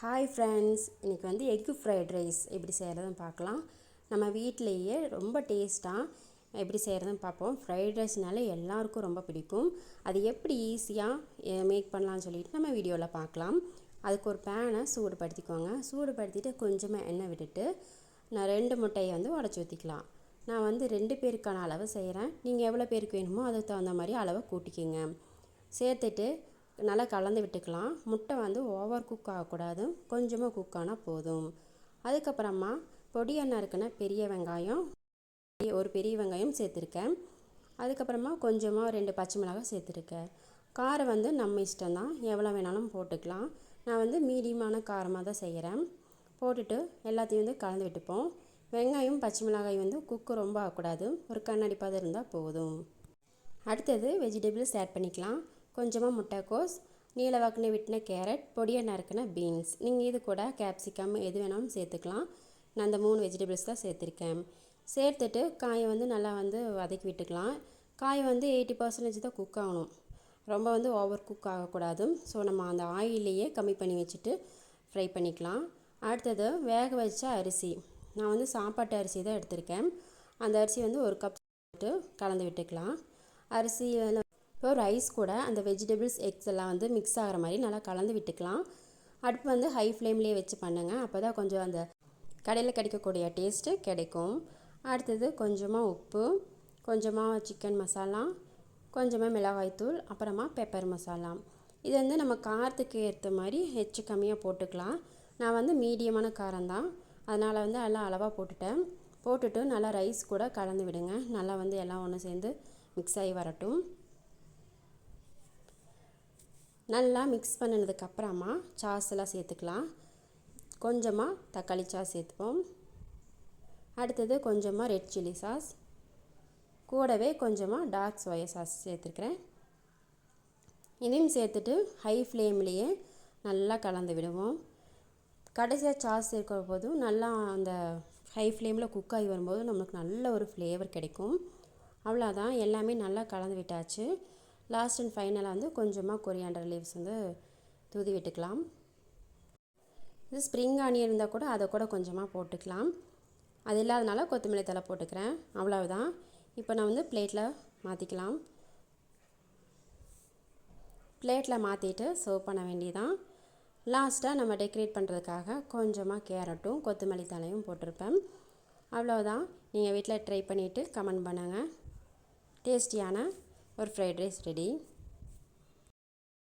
Hi friends இன்றைக்கி வந்து egg fried rice எப்படி செய்கிறதுன்னு பார்க்கலாம். நம்ம வீட்டிலையே ரொம்ப டேஸ்ட்டாக எப்படி செய்கிறதுன்னு பார்ப்போம். ஃப்ரைட் ரைஸ்னாலே எல்லாருக்கும் ரொம்ப பிடிக்கும். அது எப்படி ஈஸியாக மேக் பண்ணலான்னு சொல்லிட்டு நம்ம வீடியோவில் பார்க்கலாம். அதுக்கு ஒரு பேனை சூடுபடுத்திக்கோங்க. சூடுபடுத்திட்டு கொஞ்சமாக எண்ணெய் விட்டுட்டு நான் ரெண்டு முட்டையை வந்து உடச்சி ஊற்றிக்கலாம் நான் வந்து ரெண்டு பேருக்கான அளவு செய்கிறேன் நீங்கள் எவ்வளோ பேருக்கு வேணுமோ அதுக்கு தகுந்த மாதிரி அளவை கூட்டிக்கோங்க. சேர்த்துட்டு நல்லா கலந்து விட்டுக்கலாம். முட்டை வந்து ஓவர் குக் ஆகக்கூடாது. கொஞ்சமாக குக் ஆனால் போதும். அதுக்கப்புறமா பொடி எண்ணெய் இருக்குன்னா பெரிய வெங்காயம் ஒரு பெரிய வெங்காயம் சேர்த்துருக்கேன். அதுக்கப்புறமா கொஞ்சமாக ரெண்டு பச்சை மிளகாய் சேர்த்துருக்கேன். காரம் வந்து நம்ம இஷ்டம்தான். எவ்வளோ வேணாலும் போட்டுக்கலாம். நான் வந்து மீடியமான காரமாக தான் செய்கிறேன் போட்டுட்டு எல்லாத்தையும் வந்து கலந்து விட்டுப்போம். வெங்காயம் பச்சை மிளகாய் வந்து குக்கு ரொம்ப ஆகக்கூடாது. ஒரு கண்ணாடி பதம் இருந்தால் போதும். அடுத்தது வெஜிடபிள்ஸ் ஆட் பண்ணிக்கலாம். கொஞ்சமாக முட்டைக்கோஸ் நீல வாக்கின விட்டின கேரட் பொடியாக நறுக்கின பீன்ஸ். நீங்கள் இது கூட கேப்சிகம் எது வேணாலும் சேர்த்துக்கலாம். நான் அந்த மூணு வெஜிடபிள்ஸ் தான் சேர்த்துருக்கேன். சேர்த்துட்டு காயை வந்து நல்லா வந்து வதக்கி விட்டுக்கலாம். காய் வந்து எயிட்டி பர்சன்டேஜ் தான் குக் ஆகணும். ரொம்ப வந்து ஓவர் குக் ஆகக்கூடாது. ஸோ நம்ம அந்த ஆயிலையே கம்மி பண்ணி வச்சுட்டு ஃப்ரை பண்ணிக்கலாம். அடுத்தது வேக வச்ச அரிசி. நான் வந்து சாப்பாட்டு அரிசி தான் எடுத்திருக்கேன். அந்த அரிசி வந்து ஒரு கப் போட்டு கலந்து விட்டுக்கலாம். அரிசி இப்போ ரைஸ் கூட அந்த வெஜிடபிள்ஸ் எக்ஸ் எல்லாம் வந்து மிக்ஸ் ஆகிற மாதிரி நல்லா கலந்து விட்டுக்கலாம். அடுப்பு வந்து ஹை ஃப்ளேம்லேயே வச்சு பண்ணுங்கள் அப்போ தான் கொஞ்சம் அந்த கடையில் கிடைக்கக்கூடிய டேஸ்ட்டு கிடைக்கும். அடுத்தது கொஞ்சமாக உப்பு கொஞ்சமாக சிக்கன் மசாலா கொஞ்சமாக மிளகாய்த்தூள் அப்புறமா பெப்பர் மசாலா இது வந்து நம்ம காரத்துக்கு ஏற்ற மாதிரி ஹெச்சு கம்மியாக போட்டுக்கலாம். நான் வந்து மீடியமான காரம் தான். அதனால் வந்து எல்லாம் அளவாக போட்டுட்டேன். போட்டுட்டு நல்லா ரைஸ் கூட கலந்து விடுங்க. நல்லா வந்து எல்லாம் ஒன்று சேர்ந்து மிக்ஸ் ஆகி வரட்டும். நல்லா மிக்ஸ் பண்ணினதுக்கப்புறமா சாஸ் எல்லாம் சேர்த்துக்கலாம். கொஞ்சமாக தக்காளி சாஸ் சேர்த்துப்போம். அடுத்தது கொஞ்சமாக ரெட் சில்லி சாஸ் கூடவே கொஞ்சமாக டார்க் சோயா சாஸ் சேர்த்துருக்குறேன். இதையும் சேர்த்துட்டு ஹை ஃப்ளேம்லேயே நல்லா கலந்து விடுவோம். கடைசியாக சாஸ் சேர்க்கிற போதும் நல்லா அந்த ஹை ஃப்ளேமில் குக் ஆகி வரும்போது நம்மளுக்கு நல்ல ஒரு ஃப்ளேவர் கிடைக்கும். அவ்வளோதான் எல்லாமே நல்லா கலந்து விட்டாச்சு. லாஸ்ட் அண்ட் ஃபைனலாக வந்து கொஞ்சமாக கொரியாண்டர் லீவ்ஸ் வந்து தூதி விட்டுக்கலாம். இது ஸ்ப்ரிங் ஆனியன் இருந்தால் கூட அதை கூட கொஞ்சமாக போட்டுக்கலாம். அது இல்லாதனால கொத்தமல்லி தலை போட்டுக்கிறேன். அவ்வளவுதான். இப்போ நான் வந்து பிளேட்டில் மாற்றிக்கலாம் பிளேட்டில் மாற்றிட்டு சர்வ் பண்ண வேண்டியதான் லாஸ்ட்டாக நம்ம டெக்கரேட் பண்ணுறதுக்காக கொஞ்சமாக கேரட்டும் கொத்தமல்லி தலையும் போட்டிருப்பேன். அவ்வளோதான் நீங்கள் வீட்டில் ட்ரை பண்ணிவிட்டு கமெண்ட் பண்ணுங்கள் டேஸ்டியான ஒரு ஃப்ரைட் ரைஸ் ரெடி